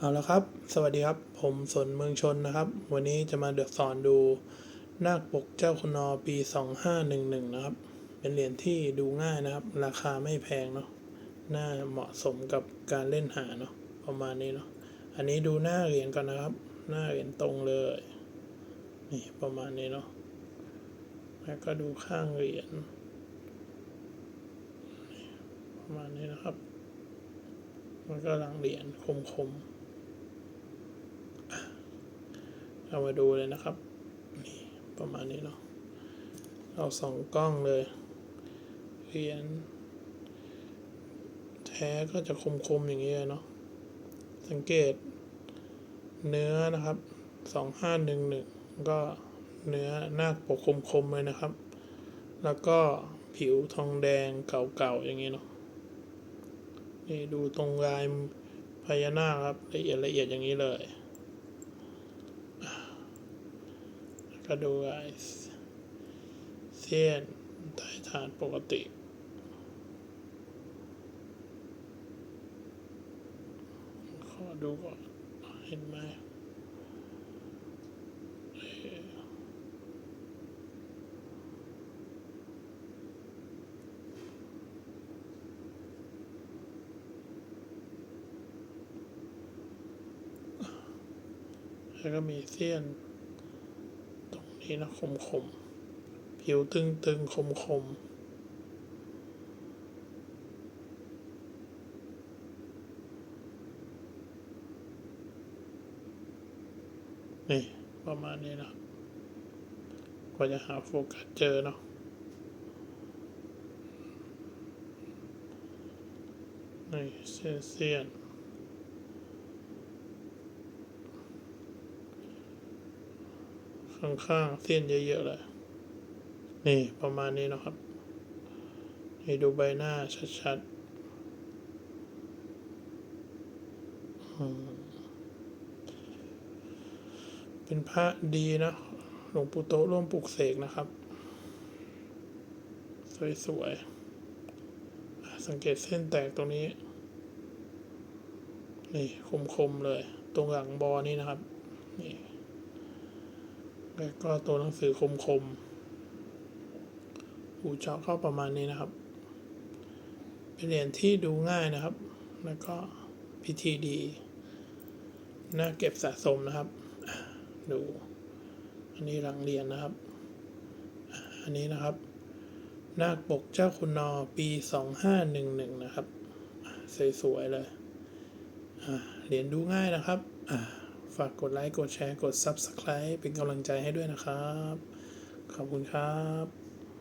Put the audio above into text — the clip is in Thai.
เอาละครับ สวัสดีครับ ผมสนเมืองชนนะครับ วันนี้จะมาเดือดสอนดูนาคปกเจ้าคุณนอปี 2511 นะครับ เป็นเหรียญที่ดูง่ายนะครับ ราคาไม่แพงเนาะ น่าเหมาะสมกับการเล่นหาเนาะ ประมาณนี้เนาะ อันนี้ดูหน้าเหรียญก่อนนะครับ หน้าเหรียญตรงเลย นี่ประมาณนี้เนาะ แล้วก็ดูข้างเหรียญ ประมาณนี้นะครับ มันก็หลังเหรียญคมๆ เรามาดูเลยนะครับนี่ประมาณนี้เนาะเอาสองกล้องเลยเรียญแท้ก็จะคมๆอย่างนี้ยเนาะสังเกตเนื้อนะครับสองห้าหนึ่งหนึ่งก็เนื้อหน้าปกคมๆเลยนะครับ แล้วก็ผิวทองแดงเก่าๆอย่างนี้เนาะนี่ดูตรงลายพญานาคครับละเอียดละเอียดอย่างนี้เลย ก็ดูไอเส้นใต้ฐานปกติขอดูก่อนเห็นไหมแล้วก็มีเส้น นี้นะคมคมผิวตึงตึงคมคมนี่ ประมาณนี้นะกว่าจะหาโฟกัสเจอเนาะนี่เส้นเส้น ข้างๆเส้นเยอะๆเลยนี่ประมาณนี้นะครับให้ดูใบหน้าชัดๆอืมเป็นพระดีนะ หลวงปู่โตร่วมปลุกเสกนะครับ สวยๆ สังเกตเส้นแตกตรงนี้ นี่คมๆเลย ตรงหลังบอนี่นะครับ นี่ แล้วก็ตัวหนังสือคมๆหูเจาะเข้าประมาณนี้นะครับ เป็นเหรียญที่ดูง่ายนะครับ แล้วก็พิธีดีน่าเก็บสะสมนะครับ ดู อันนี้หลังเหรียญนะครับ อันนี้นะครับ นาคปกเจ้าคุณนอปี2511นะครับ สวยๆเลย เหรียญดูง่ายนะครับ อะ ฝากกดไลค์ กดแชร์ กด Subscribe เป็นกำลังใจให้ด้วยนะครับ ขอบคุณครับ